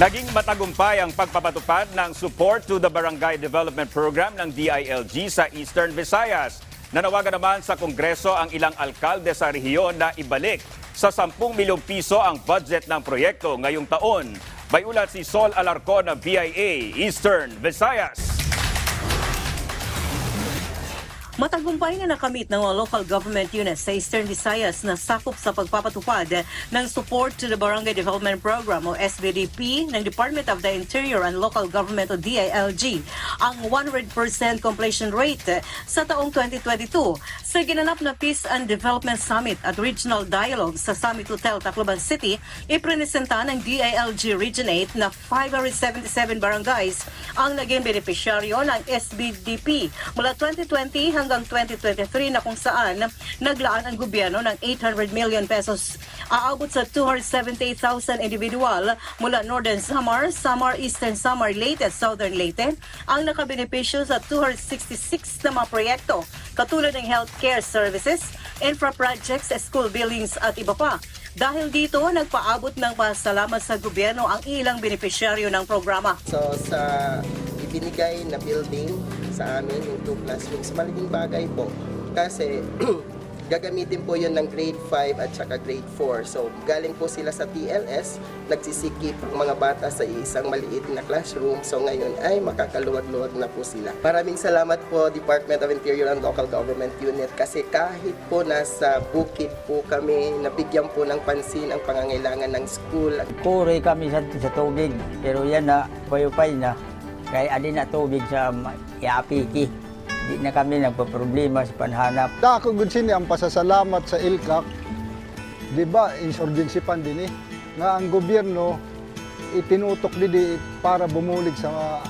Naging matagumpay ang pagpapatupad ng Support to the Barangay Development Program ng DILG sa Eastern Visayas. Nanawagan naman sa Kongreso ang ilang alkalde sa rehiyon na ibalik sa 10 milyong piso ang budget ng proyekto ngayong taon. May ulat si Sol Alarcon ng BIA Eastern Visayas. Matagumpay na nakamit ng local government units sa Eastern Visayas na sakop sa pagpapatupad ng Support to the Barangay Development Program o SBDP ng Department of the Interior and Local Government o DILG ang 100% completion rate sa taong 2022 sa ginanap na Peace and Development Summit at Regional Dialogue sa Summit Hotel, Tacloban City, iprenesenta ng DILG Region 8 na 577 barangays ang naging benepisyaryo ng SBDP mula 2020 hanggang 2023 na kung saan naglaan ang gobyerno ng 800 million pesos. Aabot sa 278,000 individual mula Northern Samar, Samar, Eastern Samar, Leyte at Southern Leyte ang nakabenepisyo sa 266 na mga proyekto katulad ng healthcare services, infra projects, school buildings at iba pa. Dahil dito, nagpaabot ng pasalamat sa gobyerno ang ilang benepisyaryo ng programa. So sa ibinigay na building sa amin, yung two classrooms, malaking bagay po. Kasi gagamitin po yun ng grade 5 at saka grade 4. So galing po sila sa TLS, nagsisikip mga bata sa isang maliit na classroom. So ngayon ay makakaluwag-luwag na po sila. Maraming salamat po Department of Interior and Local Government Unit kasi kahit po nasa bukid po kami, nabigyan po ng pansin ang pangangailangan ng school Kure kami sa, sa tubig, pero yan na, payupay na. Kaya adi na tubig sa Iapiki. Di na kami nagpa-problema sa panhanap. Dako gud sini ang pasasalamat sa ILCAC. Di ba, insurgency fund din eh. Nga ang gobyerno itinutok didi para bumulig sa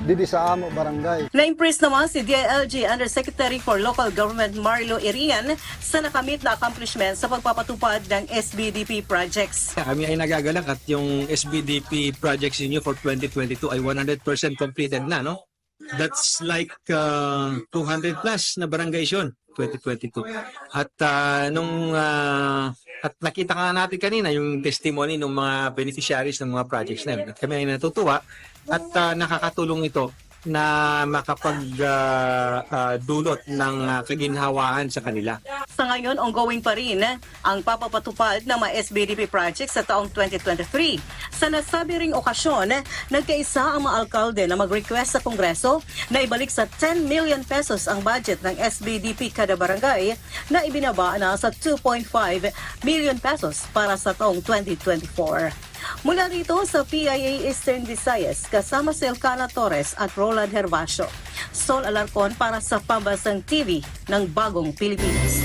didi sa amo barangay. Na-impress naman si DILG Undersecretary for Local Government Marlo Irian sa nakamit na accomplishment sa pagpapatupad ng SBDP projects. Kami ay nagagalak at yung SBDP projects ninyo for 2022 ay 100% completed na, no? That's like uh, 200 plus na barangays yun, 2022. At uh, nung uh, at nakita ka natin kanina yung testimony ng mga beneficiaries ng mga projects na yun. At kami ay natutuwa at uh, nakakatulong ito na makapag-dulot ng uh, kaginhawaan sa kanila. Sa ngayon, ongoing pa rin ang papapatupad ng mga SBDP projects sa taong 2023. Sa nasabi ring okasyon, nagkaisa ang mga alkalde na mag-request sa Kongreso na ibalik sa 10 million pesos ang budget ng SBDP kada barangay na ibinaba na sa 2.5 million pesos para sa taong 2024. Mula rito sa PIA Eastern Visayas, kasama si Elcana Torres at Roland Hervasio. Sol Alarcon para sa Pambasang TV ng Bagong Pilipinas.